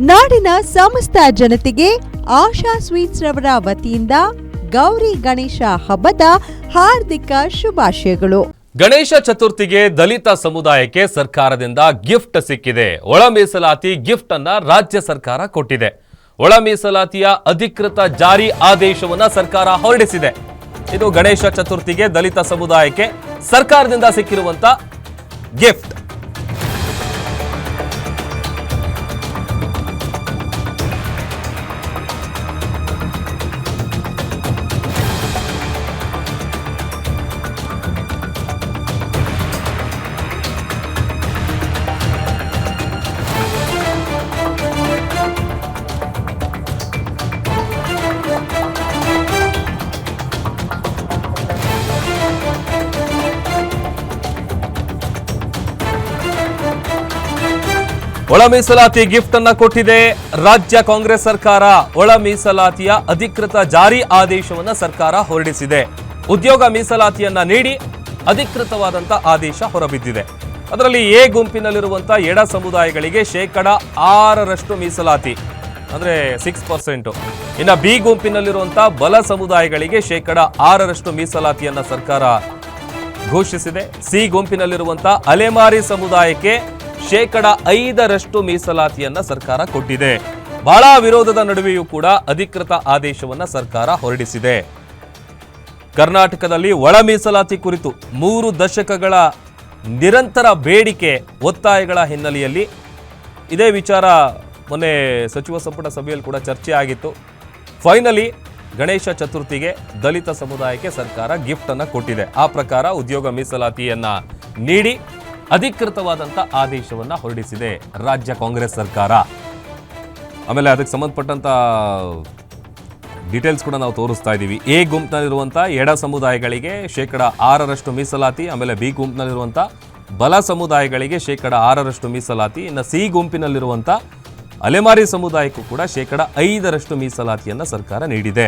ನಾಡಿನ ಸಮಸ್ತ ಜನತೆಗೆ ಆಶಾ ಸ್ವೀಟ್ಸ್ ರವರ ವತಿಯಿಂದ ಗೌರಿ ಗಣೇಶ ಹಬ್ಬದ ಹಾರ್ದಿಕ ಶುಭಾಶಯಗಳು. ಗಣೇಶ ಚತುರ್ಥಿಗೆ ದಲಿತ ಸಮುದಾಯಕ್ಕೆ ಸರ್ಕಾರದಿಂದ ಗಿಫ್ಟ್ ಸಿಕ್ಕಿದೆ. ಒಳ ಮೀಸಲಾತಿ ಗಿಫ್ಟ್ ಅನ್ನ ರಾಜ್ಯ ಸರ್ಕಾರ ಕೊಟ್ಟಿದೆ. ಒಳ ಮೀಸಲಾತಿಯ ಅಧಿಕೃತ ಜಾರಿ ಆದೇಶವನ್ನ ಸರ್ಕಾರ ಹೊರಡಿಸಿದೆ. ಇದು ಗಣೇಶ ಚತುರ್ಥಿಗೆ ದಲಿತ ಸಮುದಾಯಕ್ಕೆ ಸರ್ಕಾರದಿಂದ ಸಿಕ್ಕಿರುವಂತ ಗಿಫ್ಟ್. ಒಳ ಮೀಸಲಾತಿ ಗಿಫ್ಟ್ ಅನ್ನ ಕೊಟ್ಟಿದೆ. ರಾಜ್ಯ ಕಾಂಗ್ರೆಸ್ ಸರ್ಕಾರ ಒಳ ಮೀಸಲಾತಿಯ ಅಧಿಕೃತ ಜಾರಿ ಆದೇಶವನ್ನ ಸರ್ಕಾರ ಹೊರಡಿಸಿದೆ. ಉದ್ಯೋಗ ಮೀಸಲಾತಿಯನ್ನ ನೀಡಿ ಅಧಿಕೃತವಾದಂತ ಆದೇಶ ಹೊರಬಿದ್ದಿದೆ. ಅದರಲ್ಲಿ ಎ ಗುಂಪಿನಲ್ಲಿರುವಂತ ಎಡ ಸಮುದಾಯಗಳಿಗೆ ಶೇಕಡ ಆರರಷ್ಟು ಮೀಸಲಾತಿ, ಅಂದ್ರೆ ಸಿಕ್ಸ್ ಪರ್ಸೆಂಟ್ ಇನ್ನು ಬಿ ಗುಂಪಿನಲ್ಲಿರುವಂತ ಬಲ ಸಮುದಾಯಗಳಿಗೆ ಶೇಕಡ ಆರರಷ್ಟು ಮೀಸಲಾತಿಯನ್ನ ಸರ್ಕಾರ ಘೋಷಿಸಿದೆ. ಸಿ ಗುಂಪಿನಲ್ಲಿರುವಂತಹ ಅಲೆಮಾರಿ ಸಮುದಾಯಕ್ಕೆ ಶೇಕಡ ಐದರಷ್ಟು ಮೀಸಲಾತಿಯನ್ನ ಸರ್ಕಾರ ಕೊಟ್ಟಿದೆ. ಬಹಳ ವಿರೋಧದ ನಡುವೆಯೂ ಕೂಡ ಅಧಿಕೃತ ಆದೇಶವನ್ನ ಸರ್ಕಾರ ಹೊರಡಿಸಿದೆ. ಕರ್ನಾಟಕದಲ್ಲಿ ಒಳ ಮೀಸಲಾತಿ ಕುರಿತು ಮೂರು ದಶಕಗಳ ನಿರಂತರ ಬೇಡಿಕೆ ಒತ್ತಾಯಗಳ ಹಿನ್ನೆಲೆಯಲ್ಲಿ ಇದೇ ವಿಚಾರ ಮೊನ್ನೆ ಸಚಿವ ಸಂಪುಟ ಸಭೆಯಲ್ಲಿ ಕೂಡ ಚರ್ಚೆ ಆಗಿತ್ತು. ಫೈನಲಿ ಗಣೇಶ ಚತುರ್ಥಿಗೆ ದಲಿತ ಸಮುದಾಯಕ್ಕೆ ಸರ್ಕಾರ ಗಿಫ್ಟನ್ನು ಕೊಟ್ಟಿದೆ. ಆ ಪ್ರಕಾರ ಉದ್ಯೋಗ ಮೀಸಲಾತಿಯನ್ನು ನೀಡಿ ಅಧಿಕೃತವಾದಂಥ ಆದೇಶವನ್ನ ಹೊರಡಿಸಿದೆ ರಾಜ್ಯ ಕಾಂಗ್ರೆಸ್ ಸರ್ಕಾರ. ಆಮೇಲೆ ಅದಕ್ಕೆ ಸಂಬಂಧಪಟ್ಟಂತ ಡೀಟೇಲ್ಸ್ ಕೂಡ ನಾವು ತೋರಿಸ್ತಾ ಇದ್ದೀವಿ. ಎ ಗುಂಪಿನಲ್ಲಿರುವಂಥ ಎಡ ಸಮುದಾಯಗಳಿಗೆ ಶೇಕಡ ಆರರಷ್ಟು ಮೀಸಲಾತಿ, ಆಮೇಲೆ ಬಿ ಗುಂಪಿನಲ್ಲಿರುವಂಥ ಬಲ ಸಮುದಾಯಗಳಿಗೆ ಶೇಕಡ ಆರರಷ್ಟು ಮೀಸಲಾತಿ, ಇನ್ನು ಸಿ ಗುಂಪಿನಲ್ಲಿರುವಂಥ ಅಲೆಮಾರಿ ಸಮುದಾಯಕ್ಕೂ ಕೂಡ ಶೇಕಡ ಐದರಷ್ಟು ಮೀಸಲಾತಿಯನ್ನು ಸರ್ಕಾರ ನೀಡಿದೆ.